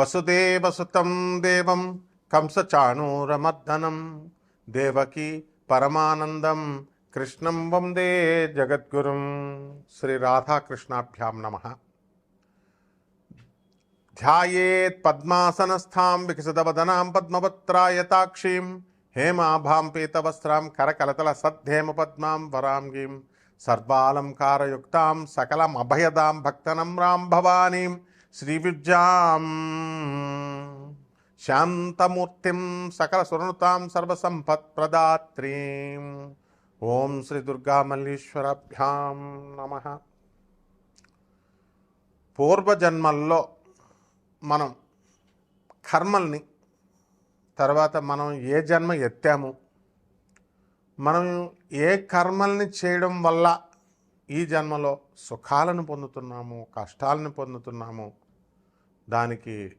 వసుదేవసుతం దేవం కంసచాణూరమర్దనం దేవకి పరమానందం కృష్ణం వందే జగద్గురుం శ్రీ రాధాకృష్ణాభ్యాం నమ ధ్యాయేత్ పద్మాసనస్థాం వికసితవదనాం పద్మపత్రాయతాక్షీం హేమాభాం పీతవస్త్రాం కరకలతల సద్ధేమ పద్మాం వరాంగీం సర్వాలంకారయుక్తాం సకలమభయదాం భక్తనమ్రాం భవానీం శ్రీవిద్యాం శాంతమూర్తిం సకల సురనుతాం సర్వసంపత్ప్రదాత్రీం ఓం శ్రీ దుర్గా మల్లీశ్వరభ్యాం నమ. పూర్వజన్మల్లో మనం కర్మల్ని తర్వాత మనం ఏ జన్మ ఎత్తాము మనం ఏ కర్మల్ని చేయడం వల్ల ఈ జన్మలో సుఖాలను పొందుతున్నాము కష్టాలను పొందుతున్నాము దానికి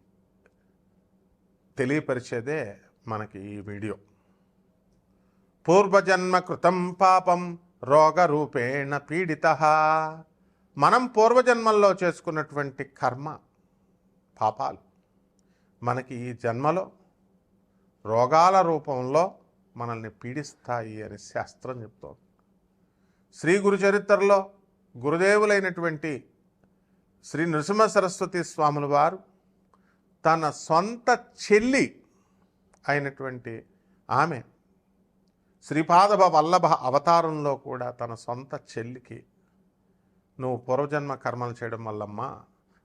తెలియపరిచేదే మనకి ఈ వీడియో. పూర్వజన్మ కృతం పాపం రోగరూపేణ పీడిత. మనం పూర్వజన్మల్లో చేసుకున్నటువంటి కర్మ పాపాలు మనకి ఈ జన్మలో రోగాల రూపంలో మనల్ని పీడిస్తాయి అని శాస్త్రం చెప్తోంది. శ్రీ గురు చరిత్రలో గురుదేవులైనటువంటి శ్రీ నృసింహ సరస్వతి స్వాముల వారు తన సొంత చెల్లి అయినటువంటి ఆమె శ్రీపాదభ వల్లభ అవతారంలో కూడా తన సొంత చెల్లికి నువ్వు పూర్వజన్మ కర్మలు చేయడం వల్లమ్మా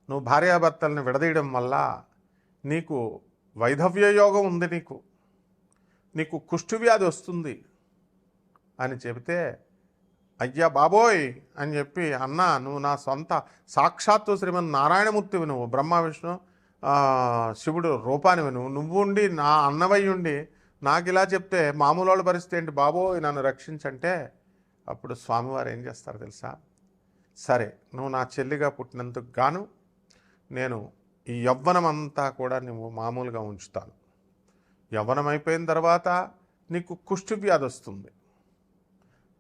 నువ్వు భార్యాభర్తల్ని విడదీయడం వల్ల నీకు వైధవ్య యోగం ఉంది నీకు. నీకు కుష్ఠువ్యాధి వస్తుంది అని చెబితే అయ్యా బాబోయ్ అని చెప్పి అన్న నువ్వు నా సొంత సాక్షాత్తు శ్రీమన్ నారాయణమూర్తివి నువ్వు బ్రహ్మ విష్ణు శివుడు రూపానివి నువ్వు. నువ్వు ఉండి నా అన్నవై ఉండి నాకు ఇలా చెప్తే మామూలు వాళ్ళ పరిస్థితి ఏంటి? బాబోయ్ నన్ను రక్షించంటే అప్పుడు స్వామివారు ఏం చేస్తారు తెలుసా? సరే నువ్వు నా చెల్లిగా పుట్టినందుకు గాను నేను ఈ యవ్వనమంతా కూడా నువ్వు మామూలుగా ఉంచుతాను. యవ్వనం అయిపోయిన తర్వాత నీకు కుష్టి వ్యాధి వస్తుంది.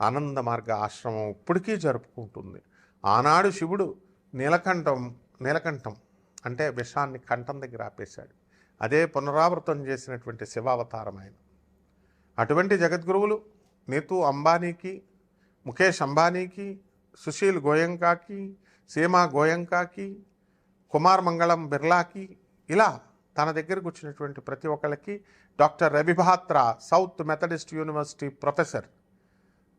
ఆనంద మార్గ ఆశ్రమం ఇప్పటికీ జరుపుకుంటుంది. ఆనాడు శివుడు నీలకంఠం నీలకంఠం అంటే విషాన్ని కంఠం దగ్గర ఆపేశాడు. అదే పునరావృతం చేసినటువంటి శివావతారం ఆయన. అటువంటి జగద్గురువులు నీతూ అంబానీకి ముఖేష్ అంబానీకి సుశీల్ గోయంకాకి సీమా గోయంకాకి కుమార్ మంగళం బిర్లాకి ఇలా తన దగ్గరకు వచ్చినటువంటి ప్రతి ఒక్కళ్ళకి doctor Ravi Batra south Methodist university professor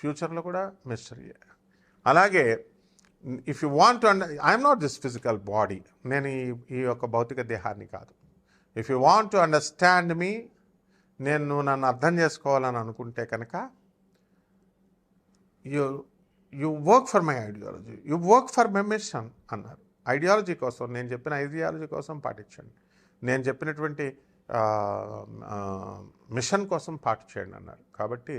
ఫ్యూచర్లో కూడా మిస్టరీయే అలాగే if you want and under I'm not this physical body నేను ఈ ఈ యొక్క భౌతిక దేహాన్ని కాదు. If you want to understand me నేను నన్ను అర్థం చేసుకోవాలని అనుకుంటే కనుక you you work for my ideology you work for my mission అన్నారు. ఐడియాలజీ కోసం నేను చెప్పిన ఐడియాలజీ కోసం పాటించండి. నేను చెప్పినటువంటి మిషన్ కోసం పాటించండి అన్నారు. కాబట్టి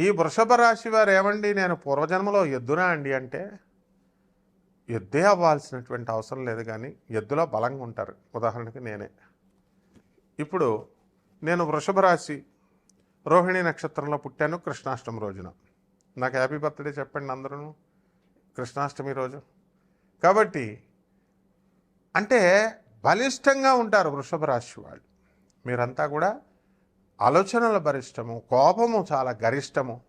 ఈ వృషభ రాశి వారు ఏమండి? నేను పూర్వజన్మలో ఎద్దునా అండి అంటే ఎద్దే అవ్వాల్సినటువంటి అవసరం లేదు కానీ ఎద్దులో బలంగా ఉంటారు. ఉదాహరణకి నేనే. ఇప్పుడు నేను వృషభ రాశి రోహిణి నక్షత్రంలో పుట్టాను కృష్ణాష్టమి రోజున. నాకు హ్యాపీ బర్త్డే చెప్పండి అందరూ కృష్ణాష్టమి రోజు. కాబట్టి అంటే బలిష్టంగా ఉంటారు వృషభ రాశి వాళ్ళు. మీరంతా కూడా ఆలోచనల బరిష్టము కోపము చాలా గరిష్టము.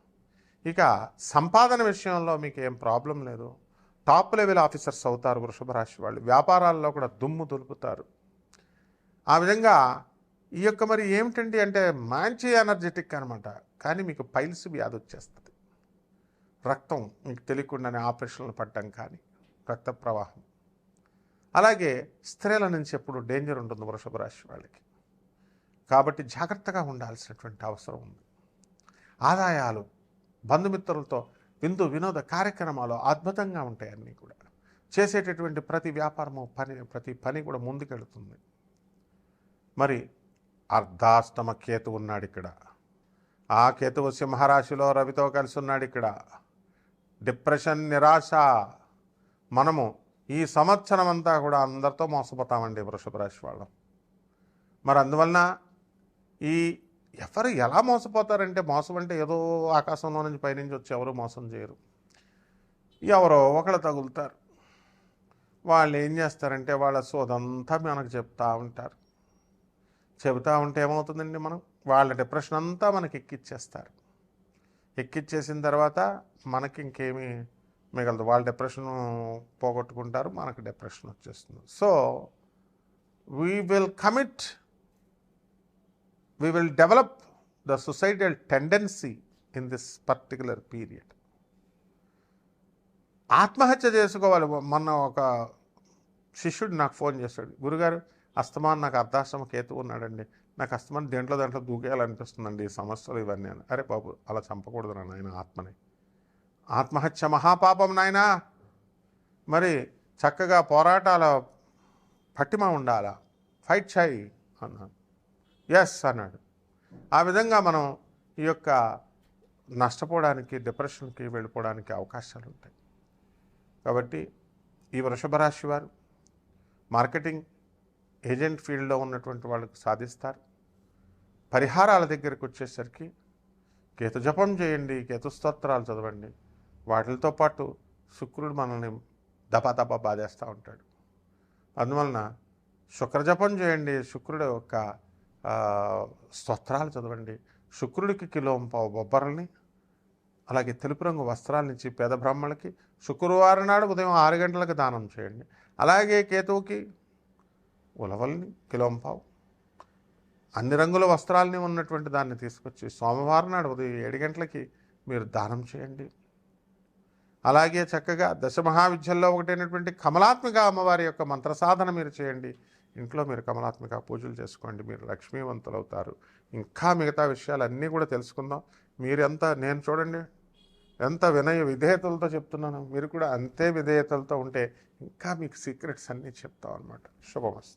ఇక సంపాదన విషయంలో మీకు ఏం ప్రాబ్లం లేదు. టాప్ లెవెల్ ఆఫీసర్స్ అవుతారు వృషభ రాశి వాళ్ళు. వ్యాపారాల్లో కూడా దుమ్ము దులుపుతారు. ఆ విధంగా ఈ యొక్క మరి ఏమిటండి అంటే మంచి ఎనర్జెటిక్ అనమాట కానీ మీకు పైల్స్ వ్యాధి వచ్చేస్తుంది. రక్తం మీకు తెలియకుండానే ఆపరేషన్లు పడ్డం కానీ రక్త ప్రవాహం. అలాగే స్త్రీల నుంచి ఎప్పుడు డేంజర్ ఉంటుంది వృషభ రాశి వాళ్ళకి. కాబట్టి జాగ్రత్తగా ఉండాల్సినటువంటి అవసరం ఉంది. ఆదాయాలు బంధుమిత్రులతో విందు వినోద కార్యక్రమాలు అద్భుతంగా ఉంటాయి అన్నీ కూడా. చేసేటటువంటి ప్రతి వ్యాపారము పని ప్రతి పని కూడా ముందుకెళుతుంది. మరి అర్ధాష్టమ కేతు ఉన్నాడు ఇక్కడ. ఆ కేతువు సింహరాశిలో రవితో కలిసి ఉన్నాడు ఇక్కడ. డిప్రెషన్ నిరాశ. మనము ఈ సంవత్సరం అంతా కూడా అందరితో మోసపోతామండి వృషభ రాశి వాళ్ళం. మరి అందువలన ఈ ఎవరు ఎలా మోసపోతారంటే మోసం అంటే ఏదో ఆకాశంలో నుంచి పైనుంచి వచ్చి ఎవరు మోసం చేయరు. ఎవరో ఒకళ్ళు తగులుతారు. వాళ్ళు ఏం చేస్తారంటే వాళ్ళ సోదంతా మనకు చెప్తా ఉంటారు. చెబుతా ఉంటే ఏమవుతుందండి మనం? వాళ్ళ డిప్రెషన్ అంతా మనకి ఎక్కిచ్చేస్తారు. ఎక్కిచ్చేసిన తర్వాత మనకి ఇంకేమీ మిగలదు. వాళ్ళ డిప్రెషన్ పోగొట్టుకుంటారు. మనకు డిప్రెషన్ వచ్చేస్తుంది. So we will commit we will develop the societal tendency in this particular period. ఆత్మహత్య చేసుకోవాలి. మొన్న ఒక శిష్యుడు నాకు ఫోన్ చేశాడు. గురుగారు అస్తమాన్ నాకు అర్ధాశ్రమ కేతు ఉన్నాడండి. నాకు అస్తమాన్ దేంట్లో దాంట్లో దూకేయాలనిపిస్తుందండి ఈ సమస్యలు ఇవన్నీ అని. అరే బాబు అలా చంపకూడదు నా నాయన ఆత్మని. ఆత్మహత్య మహాపాపం నాయనా. మరి చక్కగా పోరాటాల పట్టిమ ఉండాలా? ఫైట్ చేయి అన్నాను ఎస్ అన్నాడు. ఆ విధంగా మనం ఈ యొక్క నష్టపోవడానికి డిప్రెషన్కి వెళ్ళిపోవడానికి అవకాశాలు ఉంటాయి. కాబట్టి ఈ వృషభ రాశి వారు మార్కెటింగ్ ఏజెంట్ ఫీల్డ్లో ఉన్నటువంటి వాళ్ళకు సాధిస్తారు. పరిహారాల దగ్గరికి వచ్చేసరికి కేతు జపం చేయండి కేతు స్తోత్రాలు చదవండి. వాటితో పాటు శుక్రుడు మనల్ని దపాదపా బాధేస్తూ ఉంటాడు. అందువలన శుక్రజపం చేయండి. శుక్రుడు యొక్క స్తోత్రాలు చదవండి. శుక్రుడికి కిలో పావు బొబ్బరల్ని అలాగే తెలుపు రంగు వస్త్రాలనిచ్చి పేద బ్రాహ్మణులకి శుక్రవారం నాడు ఉదయం ఆరు గంటలకు దానం చేయండి. అలాగే కేతువుకి ఉలవల్ని కిలోంపావు అన్ని రంగుల వస్త్రాలని ఉన్నటువంటి దాన్ని తీసుకొచ్చి సోమవారం నాడు ఉదయం ఏడు గంటలకి మీరు దానం చేయండి. అలాగే చక్కగా దశ మహావిద్యల్లో ఒకటైనటువంటి కమలాత్మిక అమ్మవారి యొక్క మంత్ర సాధన మీరు చేయండి. ఇంట్లో మీరు కమలాత్మిక పూజలు చేసుకోండి మీరు లక్ష్మీవంతులు అవుతారు ఇంకా మిగతా విషయాలన్నీ కూడా తెలుసుకుందాం. మీరెంత నేను చూడండి ఎంత వినయ విధేయతలతో చెప్తున్నాను మీరు కూడా అంతే విధేయతలతో ఉంటే ఇంకా మీకు సీక్రెట్స్ అన్నీ చెప్తాం అనమాట శుభమస్తు.